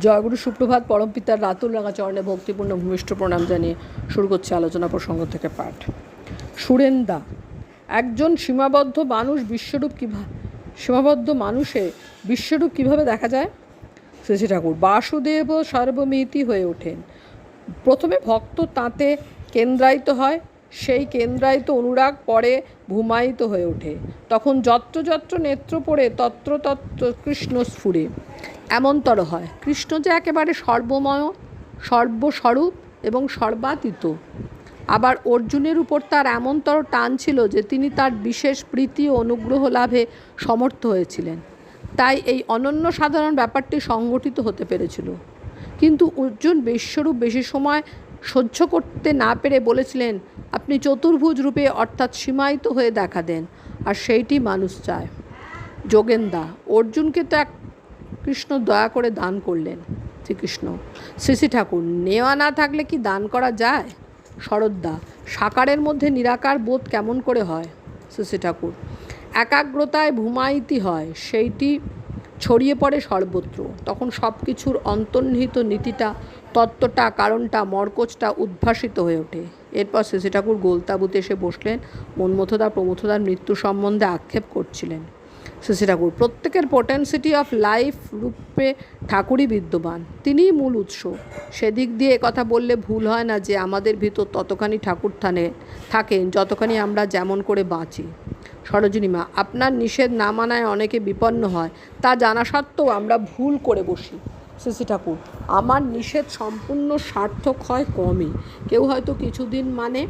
জয়গুরু সুপ্রভাত পরমপিতার রাতুল রাঙা চরণে ভক্তিপূর্ণ ভূমিষ্ঠ প্রণাম জানিয়ে শুরু করছে আলোচনা প্রসঙ্গ থেকে পাঠ। সুরেন্দা, একজন সীমাবদ্ধ মানুষ বিশ্বরূপ কীভাবে সীমাবদ্ধ মানুষে বিশ্বরূপ কীভাবে দেখা যায়? শ্রী ঠাকুর, বাসুদেব সর্বমিতি হয়ে ওঠেন। প্রথমে ভক্ত তাঁতে কেন্দ্রায়িত হয়, সেই কেন্দ্রায়িত অনুরাগ পরে ভূমায়িত হয়ে ওঠে। তখন যত্র যত্র নেত্র পড়ে তত্র তত্র কৃষ্ণ স্ফুরে এমনতর হয়। কৃষ্ণ যে একেবারে সর্বময়, সর্বস্বরূপ এবং সর্বাতীত। আবার অর্জুনের উপর তার এমনতর টান ছিল যে তিনি তার বিশেষ প্রীতি ও অনুগ্রহ লাভে সমর্থ হয়েছিলেন। তাই এই অনন্য সাধারণ ব্যাপারটি সংগঠিত হতে পেরেছিল। কিন্তু অর্জুন বিশ্বরূপ বেশি সময় সহ্য করতে না পেরে বলেছিলেন, আপনি চতুর্ভুজ রূপে অর্থাৎ সীমায়িত হয়ে দেখা দেন, আর সেইটি মানুষ চায়। যোগেন্দা, অর্জুনকে তো এক কৃষ্ণ দয়া করে দান করলেন শ্রীকৃষ্ণ। শ্রী ঠাকুর, নেওয়া না থাকলে কি দান করা যায়? শরদ্দা সাকারের মধ্যে নিরাকার বোধ কেমন করে হয়? শ্রী ঠাকুর, একাগ্রতায় ভূমাইতি হয়, সেইটি ছড়িয়ে পড়ে সর্বত্র। তখন সব কিছুর অন্তর্নিহিত নীতিটা, তত্ত্বটা, কারণটা মর্কজটা উদ্ভাসিত হয়ে ওঠে। এরপর শ্রী ঠাকুর গোলতাবুতে এসে বসলেন মনমথদা প্রমথদার মৃত্যু সম্বন্ধে আক্ষেপ করছিলেন। শ্রী ঠাকুর। প্রত্যেকের পোটেন্সিটি অফ লাইফ রূপে ঠাকুরই বিদ্যমান। তিনিই মূল উৎস। সেদিক দিয়ে কথা বললে ভুল হয় না যে আমাদের ভিতর ততখানি ঠাকুর থানে, থাকেন, যতখানি আমরা যেমন করে বাঁচি। সরোজিনী মা, আপনার নিষেধ না মানায় অনেকে বিপন্ন হয়। তা জানা সত্ত্বেও আমরা ভুল করে বসি। শ্রী ঠাকুর, আমার নিষেধ সম্পূর্ণ সার্থক হয় কমই। কেউ হয়তো কিছুদিন মানে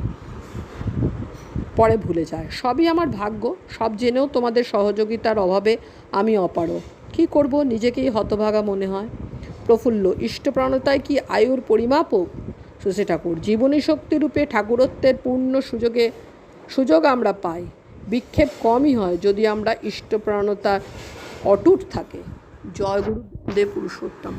পরে ভুলে যায়। সবই আমার ভাগ্য, সব জেনেও তোমাদের সহযোগিতার অভাবে আমি অপারো কী করব, নিজেকেই হতভাগা মনে হয়। প্রফুল্ল, ইষ্টপ্রাণতায় কি আয়ুর পরিমাপক সুশী ঠাকুর জীবনী শক্তিরূপে ঠাকুরত্বের পূর্ণ সুযোগে, সুযোগ আমরা পাই। বিক্ষেপ কমই হয় যদি আমরা ইষ্টপ্রাণতা অটুট থাকে। জয় গুরু দেব পুরুষোত্তম